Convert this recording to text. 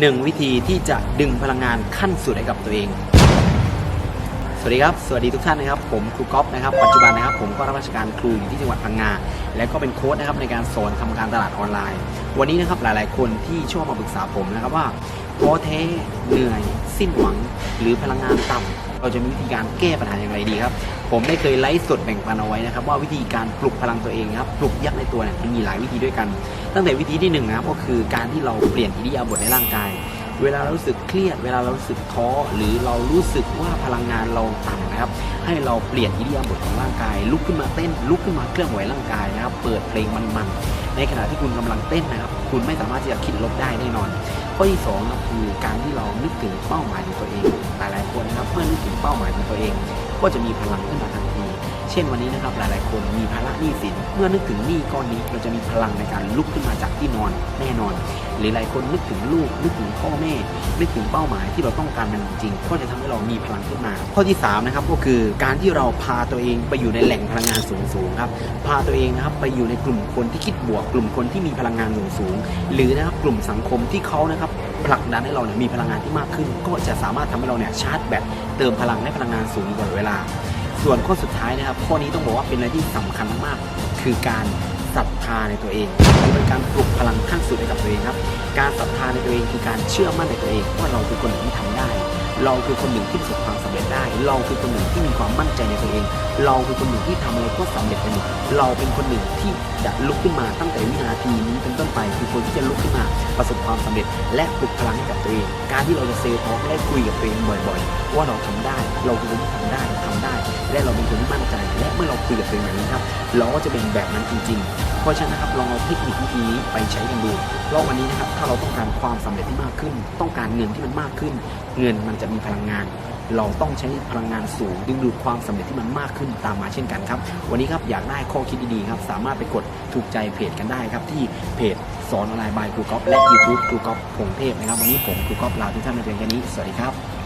หนึ่งวิธีที่จะดึงพลังงานขั้นสุดให้กับตัวเอง สวัสดีครับ สวัสดีทุกท่านนะครับ ผมครูก๊อฟนะครับ ปัจจุบันนะครับ ผมก็รับราชการครูอยู่ที่จังหวัดพังงา และก็เป็นโค้ชนะครับในการสอนทำการตลาดออนไลน์ วันนี้นะครับหลาย ๆ คนที่ชอบมาปรึกษาผมนะครับว่าท้อแท้เหนื่อย สิ้นหวัง หรือพลังงานต่ำ เราจะมีวิธีการแก้ปัญหาอย่างไรดีครับ ผมได้เคยไลฟ์สดแบ่งปันเอาไว้นะครับ ว่าวิธีการปลุกพลังตัวเองครับปลุกยักษ์ในตัวเนี่ยมันมีหลายวิธีด้วยกัน ตั้งแต่วิธีที่หนึ่งนะครับก็คือการที่เราเปลี่ยนอิริยาบถในร่างกาย เวลาเรารู้สึกเครียด เวลาเรารู้สึกท้อหรือเรารู้สึกว่าพลังงานเราต่ำนะครับ ให้เราเปลี่ยนอิริยาบถของร่างกาย ลุกขึ้นมาเต้น ลุกขึ้นมาเคลื่อนไหวร่างกายนะครับ เปิดเพลงมันๆในขณะที่คุณกำลังเต้นนะครับ คุณไม่สามารถที่จะคิดลบได้แน่นอนข้อที่สองนะคือการที่เรานึกถึงเป้าหมายของตัวเอง ตัวเองก็จะมีพลังขึ้นมาท เช่นวันนี้นะครับหลายๆ คนมีภาระหนี้สิน เมื่อนึกถึงหนี้ก้อนนี้เราจะมีพลังในการลุกขึ้นมาจากที่นอนแน่นอน หรือหลายคนนึกถึงลูกนึกถึงพ่อแม่ นึกถึงเป้าหมายที่เราต้องการมันจริงก็จะทำให้เรามีพลังขึ้นมา ข้อที่3นะครับก็คือการที่เราพาตัวเองไปอยู่ในแหล่งพลังงานสูงๆครับพาตัวเองนะครับไปอยู่ในกลุ่มคนที่คิดบวก กลุ่มคนที่มีพลังงานสูงๆหรือนะครับกลุ่มสังคมที่เขานะครับผลักดันให้เราเนี่ยมีพลังงานที่มากขึ้น ก็จะสามารถทำให้เราเนี่ยชาร์จแบตเติมพลังให้พลังงานสูงอยู่ตลอดเวลา ส่วนข้อสุดท้ายนะครับ ข้อนี้ต้องบอกว่าเป็นอะไรที่สำคัญมากๆคือการศรัทธาในตัวเองคือเป็นการปลุกพลังขั้นสุดให้กับตัวเองครับ การศรัทธาในตัวเองคือการเชื่อมั่นในตัวเองว่าเราคือคนหนึ่งที่ทำได้ เราคือคนหนึ่งที่ประสบความสำเร็จได้ เราคือคนหนึ่งที่มีความมั่นใจในตัวเอง เราคือคนหนึ่งที่ทำอะไรก็สำเร็จไปหมดเราเป็นคนหนึ่งที่จะลุกขึ้นมาตั้งแต่วินาทีนี้เป็นต้นไปคือคนที่จะลุกขึ้นมาประสบความสำเร็จ และปลุกพลังให้กับตัวเอง การที่เราจะเซลล์ทอกและคุยกับตัวเองบ่อย ๆ ว่าเราทำได้ เราคือคนที่ทำได้ และเราเป็นคนที่มั่นใจ และเมื่อเราคุยกับตัวเองแบบนี้ครับ เราก็จะเป็นแบบนั้นจริง ๆ เพราะฉะนั้นครับลองเอาเทคนิควิธีนี้ไปใช้กันดูเพราะวันนี้นะครับถ้าเราต้องการความสำเร็จที่มากขึ้น ต้องการเงินที่มันมากขึ้น เงินมันจะมีพลังงานเราต้องใช้พลังงานสูงดึงดูดความสำเร็จที่มันมากขึ้นตามมาเช่นกันครับ วันนี้ครับอยากได้ข้อคิดดีๆครับ สามารถไปกดถูกใจเพจกันได้ครับ ที่เพจสอนออนไลน์บายครูก๊อฟและ YouTube ครูก๊อฟพงเทพนะครับ วันนี้ผมครูก๊อฟลาทุกท่านไปเพียงแค่นี้ สวัสดีครับ